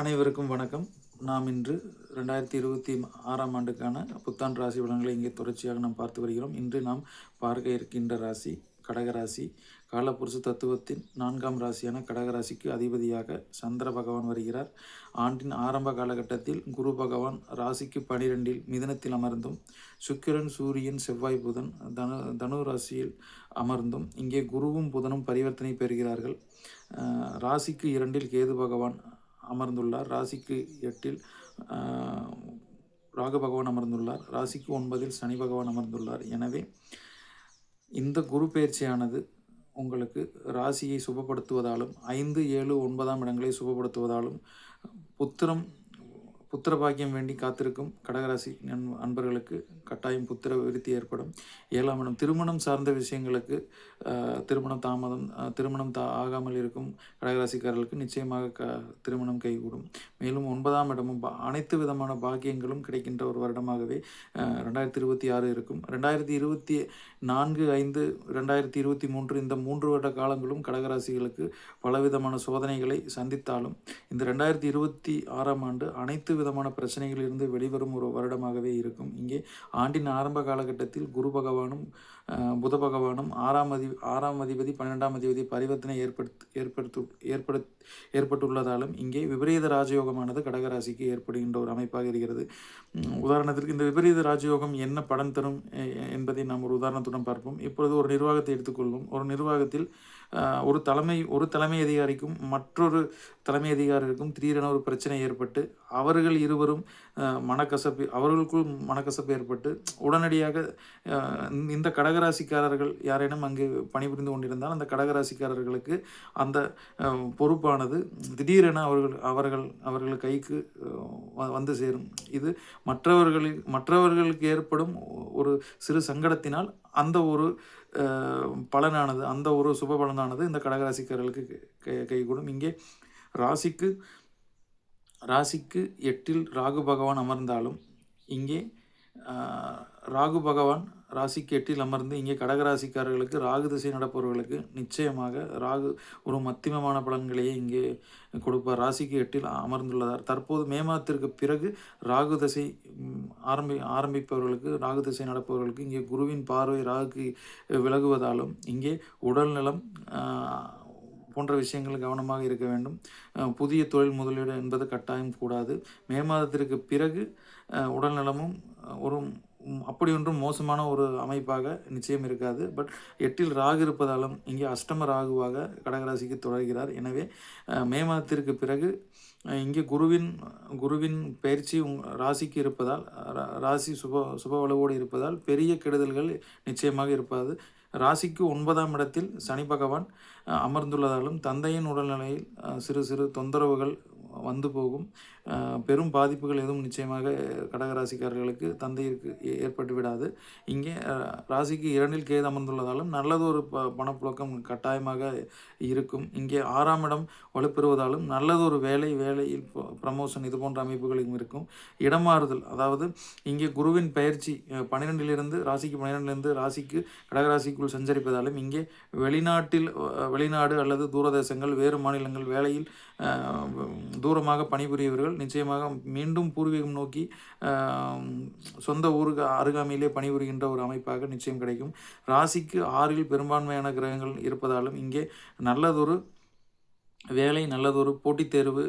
அனைவருக்கும் வணக்கம். நாம் இன்று ரெண்டாயிரத்தி இருபத்தி ஆறாம் ஆண்டுக்கான புத்தாண்டு ராசி பலன்களை இங்கே தொடர்ச்சியாக நாம் பார்த்து வருகிறோம். இன்று நாம் பார்க்க இருக்கின்ற ராசி கடகராசி காலப்புருஷ தத்துவத்தின் நான்காம் ராசியான கடகராசிக்கு அதிபதியாக சந்திர பகவான் வருகிறார். ஆண்டின் ஆரம்ப காலகட்டத்தில் குரு பகவான் ராசிக்கு பனிரெண்டில் மிதனத்தில் அமர்ந்தும் சுக்கிரன் சூரியன் செவ்வாய் புதன் தனு தனு ராசியில் அமர்ந்தும் இங்கே குருவும் புதனும் பரிவர்த்தனை பெறுகிறார்கள். ராசிக்கு இரண்டில் கேது பகவான் அமர்ந்துள்ளார். ராசிக்கு எட்டில் ராக ராகு பகவான் அமர்ந்துள்ளார். ராசிக்கு ஒன்பதில் சனி பகவான் அமர்ந்துள்ளார். எனவே இந்த குரு பயிற்சியானது உங்களுக்கு ராசியை சுபப்படுத்துவதாலும் ஐந்து ஏழு ஒன்பதாம் இடங்களை சுபப்படுத்துவதாலும் புத்திரம் புத்திர பாக்கியம் வேண்டி காத்திருக்கும் கடகராசி நண்- அன்பர்களுக்கு கட்டாயம் புத்திர விருத்தி ஏற்படும். ஏழாம் இடம் திருமணம் சார்ந்த விஷயங்களுக்கு திருமணம் தாமதம் திருமணம் தா ஆகாமல் இருக்கும் கடகராசிக்காரர்களுக்கு நிச்சயமாக க திருமணம் கைகூடும். மேலும் ஒன்பதாம் இடமும் அனைத்து விதமான பாக்கியங்களும் கிடைக்கின்ற ஒரு வருடமாகவே ரெண்டாயிரத்தி இருபத்தி ஆறு இருக்கும். ரெண்டாயிரத்தி இருபத்தி நான்கு ஐந்து ரெண்டாயிரத்தி இருபத்தி மூன்று இந்த மூன்று வருட காலங்களும் கடகராசிகளுக்கு பலவிதமான சோதனைகளை சந்தித்தாலும் இந்த ரெண்டாயிரத்தி இருபத்தி ஆறாம் ஆண்டு அனைத்து விதமான பிரச்சனைகளிலிருந்து வெளிவரும் ஒரு வருடமாகவே இருக்கும். இங்கே ஆண்டின் ஆரம்ப காலகட்டத்தில் குரு பகவானும் புத பகவானும் ஆறாம் அதி ஆறாம் அதிபதி பன்னிரெண்டாம் அதிபதி பரிவர்த்தனை ஏற்படுத்து ஏற்படுத்து ஏற்படு ஏற்பட்டுள்ளதாலும் இங்கே விபரீத ராஜயோகமானது கடகராசிக்கு ஏற்படுகின்ற ஒரு அமைப்பாக இருக்கிறது. உதாரணத்திற்கு இந்த விபரீத ராஜயோகம் என்ன பலன் தரும் என்பதை நாம் ஒரு உதாரணத்துடன் பார்ப்போம். இப்பொழுது ஒரு நிர்வாகத்தை எடுத்துக்கொள்வோம். ஒரு நிர்வாகத்தில் ஒரு தலைமை ஒரு தலைமை அதிகாரிக்கும் மற்றொரு தலைமை அதிகாரிக்கும் திடீரென ஒரு பிரச்சனை ஏற்பட்டு அவர்கள் இருவரும் மனக்கசப்பு அவர்களுக்குள் மனக்கசப்பு ஏற்பட்டு உடனடியாக இந்த கடகராசிக்காரர்கள் யாரேனும் அங்கு பணிபுரிந்து கொண்டிருந்தால் அந்த கடகராசிக்காரர்களுக்கு அந்த பொறுப்பானது திடீரென அவர்கள் அவர்கள் அவர்கள் கைக்கு வ- வந்து சேரும். இது மற்றவர்களில் மற்றவர்களுக்கு ஏற்படும் ஒரு சிறு சங்கடத்தினால் அந்த ஒரு பலனானது அந்த ஒரு சுப பலனானது இந்த கடகராசிக்காரர்களுக்கு கை கைகூடும். இங்கே ராசிக்கு ராசிக்கு எட்டில் ராகு பகவான் அமர்ந்தாலும் இங்கே ராகு பகவான் ராசிக்கு எட்டில் அமர்ந்து இங்கே கடகராசிக்காரர்களுக்கு ராகு திசை நடப்பவர்களுக்கு நிச்சயமாக ராகு ஒரு மத்தியமமான பலன்களையே இங்கே கொடுப்பார். ராசிக்கு எட்டில் அமர்ந்துள்ளதார். தற்போது மே மாதத்திற்கு பிறகு ராகு திசை ஆரம்பி ஆரம்பிப்பவர்களுக்கு ராகு திசை நடப்பவர்களுக்கு இங்கே குருவின் பார்வை ராகுக்கு விலகுவதாலும் இங்கே உடல்நலம் போன்ற விஷயங்கள் கவனமாக இருக்க வேண்டும். புதிய தொழில் முதலீடு என்பது கட்டாயம் கூடாது. மே மாதத்திற்கு பிறகு உடல்நலமும் ஒரு அப்படி ஒன்றும் மோசமான ஒரு அமைப்பாக நிச்சயம் இருக்காது. பட் எட்டில் ராகு இருப்பதாலும் இங்கே அஷ்டம ராகுவாக கடகராசிக்கு தொடர்கிறார். எனவே மே மாதத்திற்கு பிறகு இங்கே குருவின் குருவின் பயிற்சி உங் ராசிக்கு இருப்பதால் ராசி சுப சுப வலுவோடு இருப்பதால் பெரிய கெடுதல்கள் நிச்சயமாக இருப்பாது. ராசிக்கு ஒன்பதாம் இடத்தில் சனி பகவான் அமர்ந்துள்ளதாலும் தந்தையின் உடல்நிலையில் சிறு சிறு தொந்தரவுகள் வந்து போகும். பெரும் பாதிப்புகள் எதுவும் நிச்சயமாக கடகராசிக்காரர்களுக்கு தந்தையிற்கு ஏ- ஏற்பட்டு விடாது. இங்கே ராசிக்கு இரண்டில் கேது அமர்ந்துள்ளதாலும் நல்லதொரு ப பணப்புழக்கம் கட்டாயமாக இருக்கும். இங்கே ஆறாம் இடம் வலுப்பெறுவதாலும் நல்லதொரு வேலை வேலையில் ப்ரமோஷன் இது போன்ற அமைப்புகளும் இருக்கும். இடமாறுதல் அதாவது இங்கே குருவின் பயிற்சி பன்னிரெண்டிலிருந்து ராசிக்கு பன்னிரெண்டிலிருந்து ராசிக்கு கடகராசிக்குள் சஞ்சரிப்பதாலும் இங்கே வெளிநாட்டில் வெளிநாடு அல்லது தூரதேசங்கள் வேறு மாநிலங்கள் வேலையில் தூரமாக பணிபுரியவர்கள் நிச்சயமாக மீண்டும் பூர்வீகம் நோக்கி சொந்த ஊருக்கு அருகாமையிலே பணிபுரிகின்ற ஒரு அமைப்பாக நிச்சயம் கிடைக்கும். ராசிக்கு ஆறில் பெரும்பான்மையான கிரகங்கள் இருப்பதாலும் இங்கே நல்லதொரு வேலை நல்லதொரு போட்டித் தேர்வு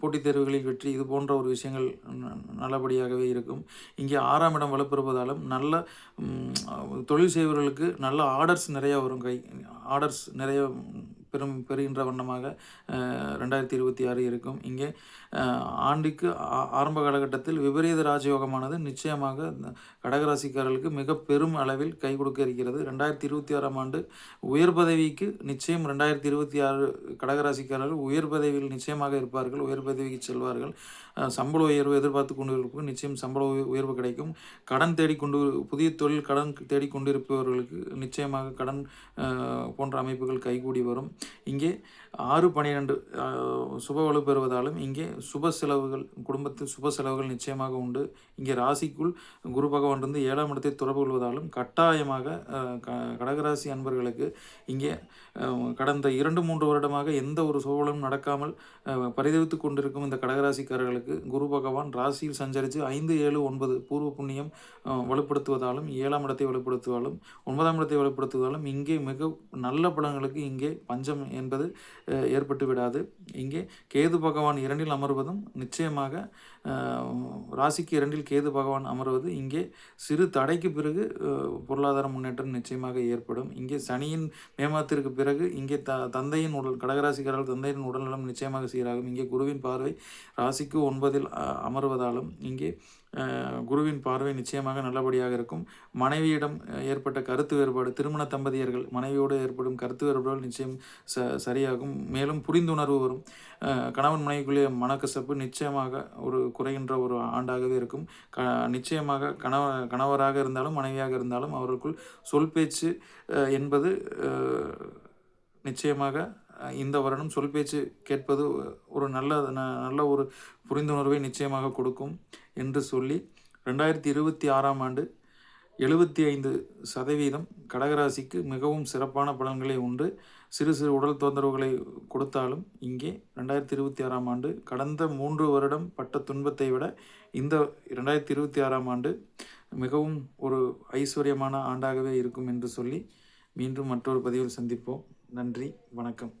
போட்டித் தேர்வுகளில் வெற்றி இது போன்ற ஒரு விஷயங்கள் ந- நல்லபடியாகவே இருக்கும். இங்கே ஆறாம் இடம் வலுப்பெறுவதாலும் நல்ல தொழில் செய்வர்களுக்கு நல்ல ஆர்டர்ஸ் நிறையா வரும் கை ஆர்டர்ஸ் நிறைய பெரும் பெறுகின்ற வண்ணமாக ரெண்டாயிரத்தி இருபத்தி ஆறு இருக்கும். இங்கே ஆண்டுக்கு ஆ- ஆரம்ப காலகட்டத்தில் விபரீத ராஜயோகமானது நிச்சயமாக கடகராசிக்காரர்களுக்கு மிக பெரும் அளவில் கை கொடுக்க இருக்கிறது. ரெண்டாயிரத்தி இருபத்தி ஆறாம் ஆண்டு உயர் பதவிக்கு நிச்சயம் ரெண்டாயிரத்தி இருபத்தி ஆறு கடகராசிக்காரர்கள் உயர் பதவியில் நிச்சயமாக இருப்பார்கள். உயர் பதவிக்கு செல்வார்கள். சம்பள உயர்வு எதிர்பார்த்து கொண்டிருக்கும். நிச்சயம் சம்பள உயர்வு கிடைக்கும். கடன் தேடிக்கொண்டு புதிய தொழில் கடன் தேடிக்கொண்டிருப்பவர்களுக்கு நிச்சயமாக கடன் போன்ற அமைப்புகள் கைகூடி வரும். இங்கே ஆறு பன்னிரெண்டு சுப வலு பெறுவதாலும் இங்கே சுப செலவுகள் குடும்பத்தில் சுப செலவுகள் நிச்சயமாக உண்டு. இங்கே ராசிக்குள் குரு பகவான் இருந்து ஏழாம் இடத்தை தொடர்பு கொள்வதாலும் கட்டாயமாக கடகராசி அன்பர்களுக்கு இங்கே கடந்த இரண்டு மூன்று வருடமாக எந்த ஒரு சோழலும் நடக்காமல் பரிதவித்து கொண்டிருக்கும் இந்த கடகராசிக்காரர்களுக்கு குரு பகவான் ராசியில் சஞ்சரித்து ஐந்து ஏழு ஒன்பது பூர்வ புண்ணியம் வலுப்படுத்துவதாலும் ஏழாம் இடத்தை வலுப்படுத்துவதாலும் ஒன்பதாம் இடத்தை வலுப்படுத்துவதாலும் இங்கே மிக நல்ல பலன்களுக்கு இங்கே பஞ்சம் என்பது ஏற்பட்டு விடாது. இங்கே கேது பகவான் இரண்டில் அமர்வதும் நிச்சயமாக ராசிக்கு இரண்டில் கேது பகவான் அமர்வது இங்கே சிறு தடைக்கு பிறகு பொருளாதார முன்னேற்றம் நிச்சயமாக ஏற்படும். இங்கே சனியின் மேமாத்திற்கு பிறகு இங்கே த தந்தையின் உடல் கடகராசிக்காரர்கள் தந்தையின் உடல்நலம் நிச்சயமாக சீராகும். இங்கே குருவின் பார்வை ராசிக்கு ஒன்பதில் அமர்வதாலும் இங்கே குருவின் பார்வை நிச்சயமாக நல்லபடியாக இருக்கும். மனைவியிடம் ஏற்பட்ட கருத்து வேறுபாடு திருமண தம்பதியர்கள் மனைவியோடு ஏற்படும் கருத்து வேறுபாடுகள் நிச்சயம் ச சரியாகும். மேலும் புரிந்துணர்வு வரும். கணவன் மனைவிக்குள்ளே மனக்கசப்பு நிச்சயமாக ஒரு குறைகின்ற ஒரு ஆண்டாகவே இருக்கும். க நிச்சயமாக கணவ கணவராக இருந்தாலும் மனைவியாக இருந்தாலும் அவர்களுக்குள் சொல் பேச்சு என்பது நிச்சயமாக இந்த வருடம் சொல் பேச்சு கேட்பது ஒரு நல்ல ந- நல்ல ஒரு புரிந்துணர்வை நிச்சயமாக கொடுக்கும் என்று சொல்லி ரெண்டாயிரத்தி இருபத்தி ஆறாம் ஆண்டு எழுபத்தி ஐந்து சதவீதம் கடகராசிக்கு மிகவும் சிறப்பான பலன்களை உண்டு. சிறு சிறு உடல் தொந்தரவுகளை கொடுத்தாலும் இங்கே ரெண்டாயிரத்தி இருபத்தி ஆறாம் ஆண்டு கடந்த மூன்று வருடம் பட்ட துன்பத்தை விட இந்த ரெண்டாயிரத்தி இருபத்தி ஆறாம் ஆண்டு மிகவும் ஒரு ஐஸ்வர்யமான ஆண்டாகவே இருக்கும் என்று சொல்லி மீண்டும் மற்றொரு பதிவில் சந்திப்போம். நன்றி வணக்கம்.